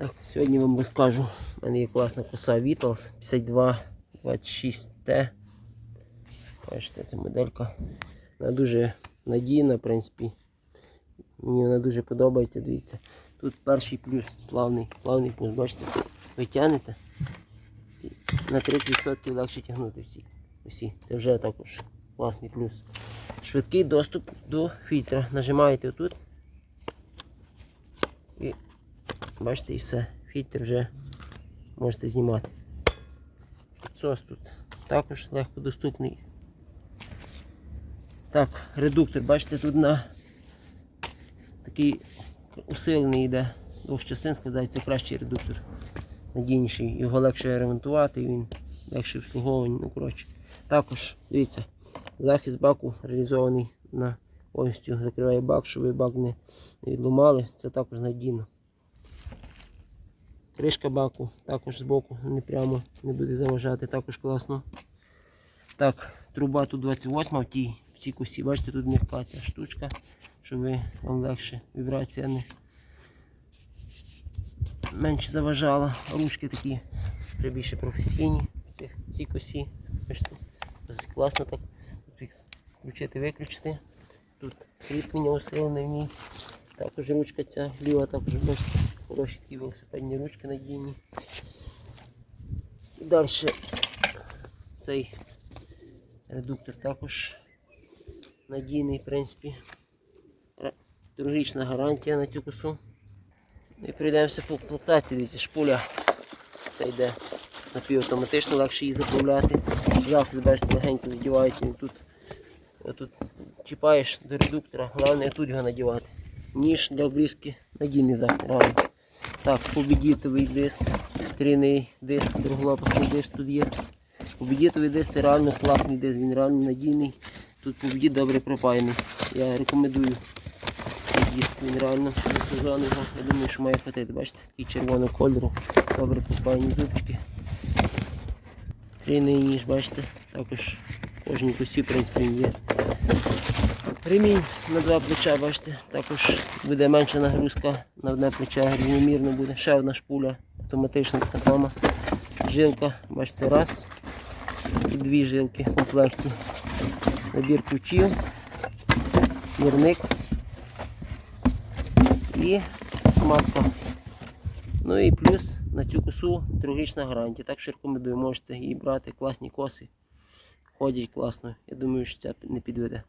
Так, сьогодні вам розкажу. У мене є класна коса Vitals 5226T. Бачите, ця моделька. Вона дуже надійна, в принципі. Мені вона дуже подобається, дивіться. Тут перший плюс, плавний, плавний плюс, бачите, ви тягнете і на 30% легше тягнути всі. Усі. Це вже також класний плюс. Швидкий доступ до фільтра. Нажимаєте тут. І бачите і все. Фільтр вже можете знімати. Підсос тут також легко доступний. Так, редуктор, бачите, тут на такий усилений йде. Двох частин складається кращий редуктор. Надійніший. Його легше ремонтувати, він легше обслуговування. Ну, коротше. Також, дивіться, захист баку реалізований на повністю закриває бак, щоб бак не, не відломали. Це також надійно. Кришка баку також збоку не прямо не буде заважати, також класно. Так, труба тут 28 в тій в цій косі. Бачите, тут м'яка ця штучка, щоб вам легше вібрація не менше заважала. Ручки такі вже більше професійні в цій косі. Бачите, класно так. Включити, виключити. Тут кріплення усилене в ній. Також ручка ця ліва, також бачите, хороші такі велосипедні ручки надійні. І далі цей редуктор також надійний, в принципі. Ре- гарантія на цю косу. Ну І прийдемося по експлуатації, дивіться, шпуля. Це йде напівавтоматично, легше її заправляти. Захист, бачите, легенько задівається. Він тут, чіпаєш до редуктора, головне тут його надівати. Ніж для обрізки надійний захист. Так, побідітовий диск, трійний диск, друголопасний диск тут є. Побідітовий диск це реально класний диск, він реально надійний. Тут побідіт добре пропаяний. Я рекомендую диск, він реально його. Я думаю, що має хватити. Бачите, такий червоного кольору, добре пропаяні зубчики. Трійний ніж, бачите, також кожній косі, в принципі, є. Ремінь на два плеча, бачите, також буде менша нагрузка на одне плече, рівномірно буде. Ще одна шпуля, автоматична така сама. Жилка, бачите, раз і дві жилки в комплекті. Набір ключів, мірник і смазка. Ну і плюс на цю косу трьохрічна гарантія. Так що рекомендую, можете її брати, класні коси. Ходять класно. Я думаю, що це не підведе.